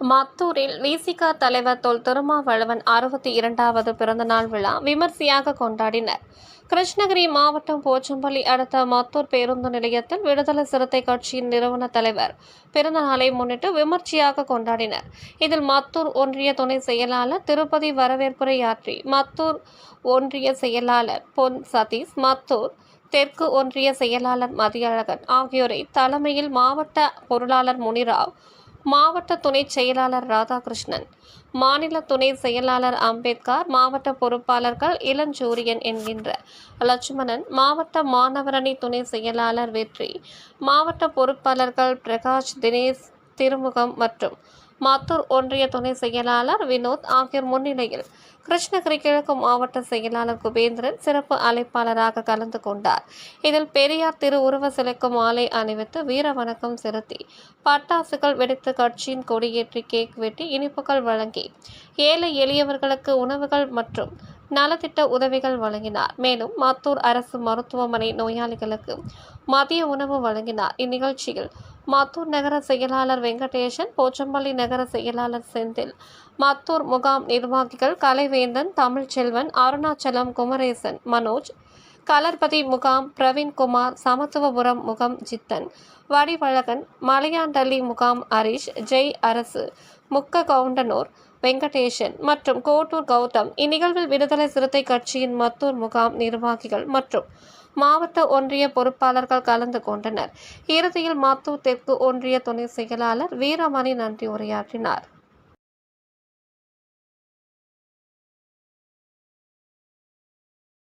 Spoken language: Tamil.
மத்தூரில் விசிக தலைவர் தொல் திருமாவளவன் அறுபத்தி இரண்டாவது பிறந்தநாள் விழா விமர்சையாக கொண்டாடினர். கிருஷ்ணகிரி மாவட்டம் போச்சம்பள்ளி அடுத்த மத்தூர் பேருந்து நிலையத்தில் விடுதலை சிறுத்தை கட்சியின் நிறுவன தலைவர் பிறந்த நாளை முன்னிட்டு விமர்சையாக கொண்டாடினர். இதில் மத்தூர் ஒன்றிய துணை செயலாளர் திருப்பதி வரவேற்புரையாற்றி மத்தூர் ஒன்றிய செயலாளர் பொன் சதீஷ் மத்தூர் தெற்கு ஒன்றிய செயலாளர் மதியழகன் ஆகியோரை தலைமையில் மாவட்ட பொருளாளர் முனிராவ் மாவட்ட துணை செயலாளர் ராதாகிருஷ்ணன் மாநில துணை செயலாளர் அம்பேத்கர் மாவட்ட பொறுப்பாளர்கள் இளஞ்சூரியன் என்கின்ற லட்சுமணன் மாவட்ட மாணவரணி துணை செயலாளர் வெற்றி மாவட்ட பொறுப்பாளர்கள் பிரகாஷ் தினேஷ் திருமுகம் மற்றும் மாத்தூர் ஒன்றிய துணை செயலாளர் வினோத் ஆகியோர் முன்னிலையில் கிருஷ்ணகிரி கிழக்கு மாவட்ட செயலாளர் குபேந்திரன் சிறப்பு அழைப்பாளராக கலந்து கொண்டார். இதில் பெரியார் திரு உருவ சிலைக்கு மாலை அணிவித்து வீர வணக்கம் செலுத்தி பட்டாசுகள் வெடித்து கட்சியின் கொடியேற்றி கேக் வெட்டி இனிப்புகள் வழங்கி ஏழை எளியவர்களுக்கு உணவுகள் மற்றும் நலத்திட்ட உதவிகள் வழங்கினார். மேலும் மாத்தூர் அரசு மருத்துவமனை நோயாளிகளுக்கு மதிய உணவு வழங்கினார். இந்நிகழ்ச்சியில் மாத்தூர் நகர செயலாளர் வெங்கடேசன் போச்சம்பள்ளி நகர செயலாளர் செந்தில் மாத்தூர் முகாம் நிர்வாகிகள் கலைவேந்தன் தமிழ்ச்செல்வன் அருணாச்சலம் குமரேசன் மனோஜ் கலர்பதி முகாம் பிரவீன்குமார் சமத்துவபுரம் முகாம் ஜித்தன் வடிவழகன் மலையாண்டள்ளி முகாம் ஹரிஷ் ஜெய் அரசு முக்க கவுண்டனூர் வெங்கடேசன் மற்றும் கோட்டூர் கௌதம் இந்நிகழ்வில் விடுதலை சிறுத்தை கட்சியின் மத்தூர் முகாம் நிர்வாகிகள் மற்றும் மாவட்ட ஒன்றிய பொறுப்பாளர்கள் கலந்து கொண்டனர். இறுதியில் மத்தூர் தெற்கு ஒன்றிய துணை செயலாளர் வீரமணி நன்றி உரையாற்றினார்.